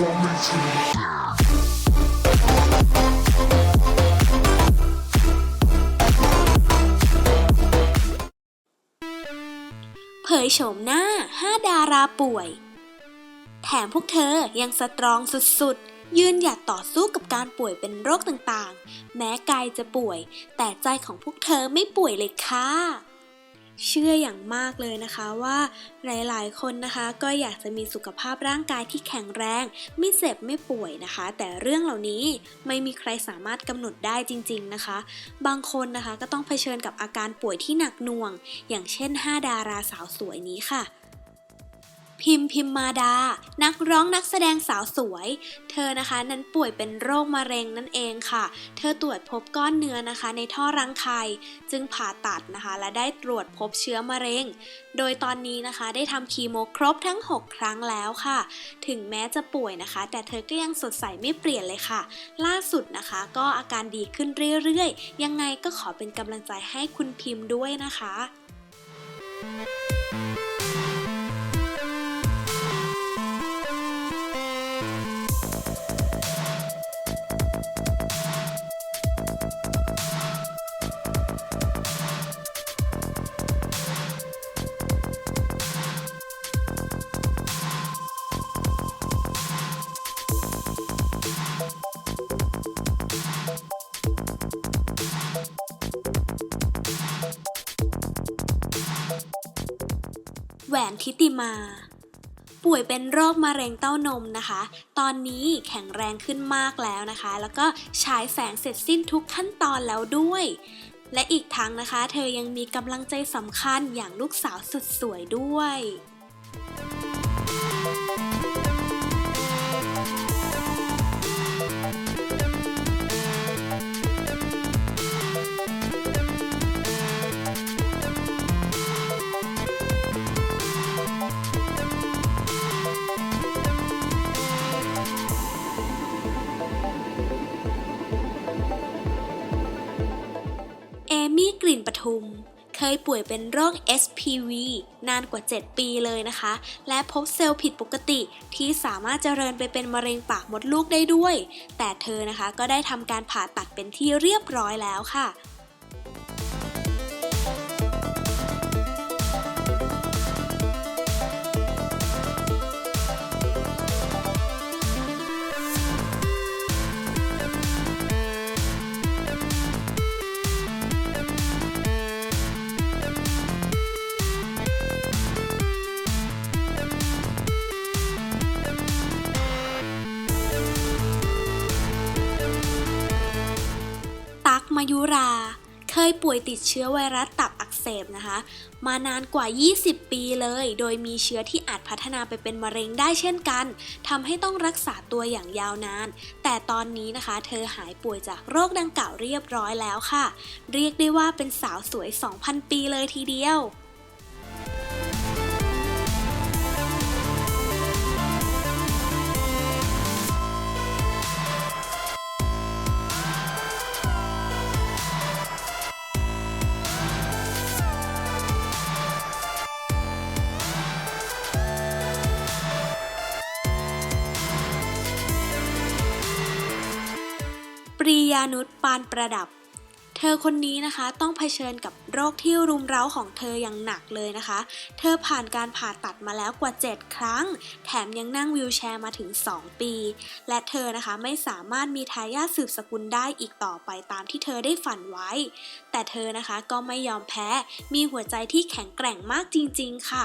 เผยโฉมหน้า 5 ดาราป่วย แถมพวกเธอยังสตรองสุดๆ ยืนหยัดต่อสู้กับการป่วยเป็นโรคต่างๆ แม้กายจะป่วย แต่ใจของพวกเธอไม่ป่วยเลยค่ะ เชื่ออย่างมากเลยนะคะว่าหลายๆ คนนะคะก็อยากจะมีสุขภาพร่างกายที่แข็งแรง ไม่เจ็บไม่ป่วยนะคะ แต่เรื่องเหล่านี้ไม่มีใครสามารถกำหนดได้จริง ๆนะคะ บางคนนะคะก็ต้องเผชิญกับอาการป่วยที่หนักหน่วง อย่างเช่น 5 ดาราสาวสวยนี้ค่ะ พิมพิมมาดา นักร้องนักแสดงสาวสวย เธอนะคะนั้นป่วยเป็นโรคมะเร็งนั่นเองค่ะ เธอตรวจพบก้อนเนื้อนะคะ ในท่อรังไข่จึงผ่าตัดนะคะ และได้ตรวจพบเชื้อมะเร็ง โดยตอนนี้นะคะได้ทำคีโมครบทั้ง 6 ครั้งแล้วค่ะ ถึงแม้จะป่วยนะคะ แต่เธอก็ยังสดใสไม่เปลี่ยนเลยค่ะ ล่าสุดนะคะ ก็อาการดีขึ้นเรื่อยๆ ยังไงก็ขอเป็นกำลังใจให้คุณพิมพ์ด้วยนะคะ แหวนทิติมา ป่วยเป็นโรคมะเร็งเต้านมนะคะ ตอนนี้แข็งแรงขึ้นมากแล้วนะคะ แล้วก็ฉายแสงเสร็จสิ้นทุกขั้นตอนแล้วด้วย และอีกทั้งนะคะ เธอยังมีกำลังใจสำคัญอย่างลูกสาวสุดสวยด้วย มี่กลิ่นปทุม เคยป่วยเป็นโรค SPV นานกว่า 7 ปีเลยนะคะ และพบเซลล์ผิดปกติที่สามารถเจริญไปเป็นมะเร็งปากมดลูกได้ด้วย แต่เธอนะคะก็ได้ทำการผ่าตัดเป็นที่เรียบร้อยแล้วค่ะ มายุรา เคยป่วยติดเชื้อไวรัสตับอักเสบนะคะ มานานกว่า 20 ปีเลย โดยมีเชื้อที่อาจพัฒนาไปเป็นมะเร็งได้เช่นกันทำให้ต้องรักษาตัวอย่างยาวนาน แต่ตอนนี้นะคะ เธอหายป่วยจากโรคดังกล่าวเรียบร้อยแล้วค่ะ เรียกได้ว่าเป็นสาวสวย 2,000 ปีเลยทีเดียว ปรียานุชปานประดับ เธอคนนี้นะคะต้องเผชิญกับโรคที่รุมเร้าของเธออย่างหนักเลยนะคะ เธอผ่านการผ่าตัดมาแล้วกว่า 7 ครั้ง แถมยังนั่งวีลแชร์มาถึง 2 ปี และเธอนะคะไม่สามารถมีทายาทสืบสกุลได้อีกต่อไปตามที่เธอได้ฝันไว้ แต่เธอนะคะก็ไม่ยอมแพ้ มีหัวใจที่แข็งแกร่งมากจริง ๆ ค่ะ